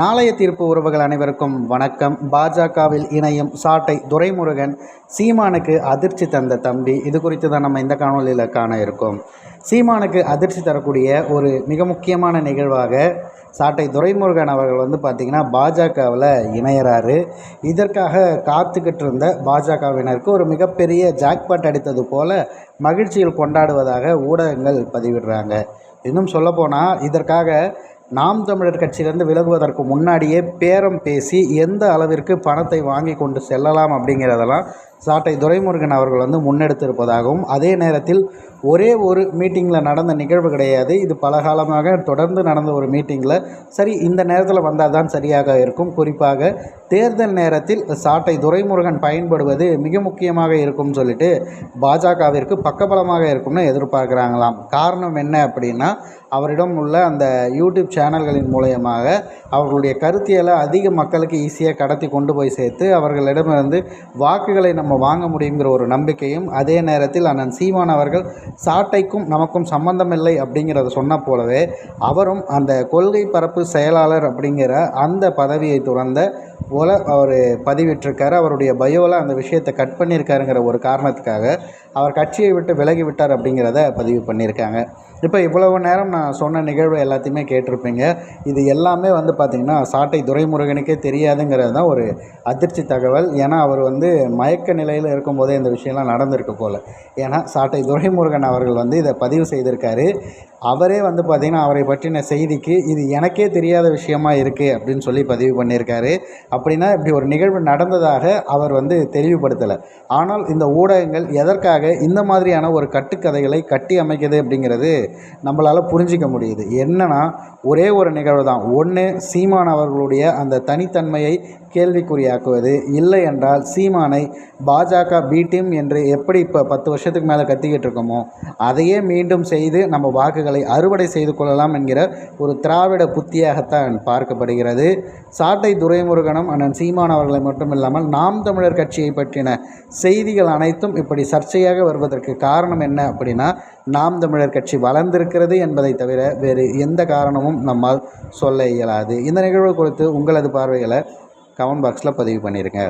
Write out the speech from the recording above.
நாளைய தீர்ப்பு உறவுகள் அனைவருக்கும் வணக்கம். பாஜகவில் இணையும் சாட்டை துரைமுருகன் சீமானுக்கு அதிர்ச்சி தந்த தம்பி. இது குறித்து தான் நம்ம இந்த காணொலியில் காண இருக்கோம். சீமானுக்கு அதிர்ச்சி தரக்கூடிய ஒரு மிக முக்கியமான நிகழ்வாக சாட்டை துரைமுருகன் அவர்கள் வந்து பார்த்திங்கன்னா பாஜகவில் இணையிறாரு. இதற்காக காத்துக்கிட்டு இருந்த பாஜகவினருக்கு ஒரு மிகப்பெரிய ஜாக்பாட் அடித்தது போல மகிழ்ச்சியில் கொண்டாடுவதாக ஊடகங்கள் பதிவிடுறாங்க. இன்னும் சொல்லப்போனால் இதற்காக நாம் தமிழர் கட்சியிலேருந்து விலகுவதற்கு முன்னாடியே பேரம் பேசி எந்த அளவிற்கு பணத்தை வாங்கி கொண்டு செல்லலாம் அப்படிங்கிறதெல்லாம் சாட்டை துரைமுருகன் அவர்கள் வந்து முன்னெடுத்திருப்பதாகவும் அதே நேரத்தில் ஒரே ஒரு மீட்டிங்கில் நடந்த நிகழ்வு கிடையாது. இது பல காலமாக தொடர்ந்து நடந்த ஒரு மீட்டிங்கில். சரி இந்த நேரத்தில் வந்தால் தான் சரியாக இருக்கும். குறிப்பாக தேர்தல் நேரத்தில் சாட்டை துரைமுருகன் பயன்படுவது மிக முக்கியமாக இருக்கும்னு சொல்லிட்டு பாஜகவிற்கு பக்கபலமாக இருக்கும்னு எதிர்பார்க்குறாங்களாம். காரணம் என்ன அப்படின்னா அவரிடம் உள்ள அந்த யூடியூப் சேனல்களின் மூலயமாக அவர்களுடைய கருத்தியலை அதிக மக்களுக்கு ஈஸியாக கடத்தி கொண்டு போய் சேர்த்து அவர்களிடமிருந்து வாக்குகளை நம்ம வாங்க முடியுங்கிற ஒரு நம்பிக்கையும் அதே நேரத்தில் அண்ணன் சீமான் அவர்கள் சாட்டைக்கும் நமக்கும் சம்பந்தமில்லை அப்படிங்கிறத சொன்ன போலவே அவரும் அந்த கொள்கை பரப்பு செயலாளர் அப்படிங்கிற அந்த பதவியை துறந்த போல அவர் பதிவிட்டிருக்காரு. அவருடைய பயோவில் அந்த விஷயத்தை கட் பண்ணியிருக்காருங்கிற ஒரு காரணத்துக்காக அவர் கட்சியை விட்டு விலகி விட்டார் அப்படிங்கிறத பதிவு பண்ணியிருக்காங்க. இப்போ இவ்வளவு நேரம் நான் சொன்ன நிகழ்வு எல்லாத்தையுமே கேட்டிருப்பீங்க. இது எல்லாமே வந்து பார்த்திங்கன்னா சாட்டை துரைமுருகனுக்கே தெரியாதுங்கிறது தான் ஒரு அதிர்ச்சி தகவல். ஏன்னா அவர் வந்து மயக்க நிலையில் இருக்கும்போதே இந்த விஷயம்லாம் நடந்திருக்கு போல். ஏன்னா சாட்டை துரைமுருகன் அவர்கள் வந்து இதை பதிவு செய்திருக்காரு. அவரே வந்து பார்த்திங்கன்னா அவரை பற்றின செய்திக்கு இது எனக்கே தெரியாத விஷயமா இருக்குது அப்படின்னு சொல்லி பதிவு பண்ணியிருக்காரு. அப்படின்னா இப்படி ஒரு நிகழ்வு நடந்ததாக அவர் வந்து தெளிவுபடுத்தலை. ஆனால் இந்த ஊடகங்கள் எதற்காக இந்த மாதிரியான ஒரு கட்டுக்கதைகளை கட்டி அமைக்குது அப்படிங்கிறது நம்மளால் புரிஞ்சிக்க முடியுது. என்னென்னா ஒரே ஒரு நிகழ்வு தான் ஒன்று சீமான் அவர்களுடைய அந்த தனித்தன்மையை கேள்விக்குறியாக்குவது இல்லை என்றால் சீமானை பாஜக பி டீம் என்று எப்படி இப்போ பத்து வருஷத்துக்கு மேலே கத்திக்கிட்டு இருக்கோமோ அதையே மீண்டும் செய்து நம்ம வாக்குகளை அறுவடை செய்து கொள்ளலாம் என்கிற ஒரு திராவிட புத்தியாகத்தான் பார்க்கப்படுகிறது. சாட்டை துரைமுருகனும் அண்ணன் சீமான் அவர்களை மட்டும் இல்லாமல் நாம் தமிழர் கட்சியை பற்றின செய்திகள் அனைத்தும் இப்படி சர்ச்சையாக வருவதற்கு காரணம் என்ன அப்படின்னா நாம் தமிழர் கட்சி வளர்ந்திருக்கிறது என்பதை தவிர வேறு எந்த காரணமும் நம்மால் சொல்ல இயலாது. இந்த நிகழ்வு குறித்து உங்களது பார்வைகளை கமெண்ட் பாக்ஸில் பதிவு பண்ணிடுங்க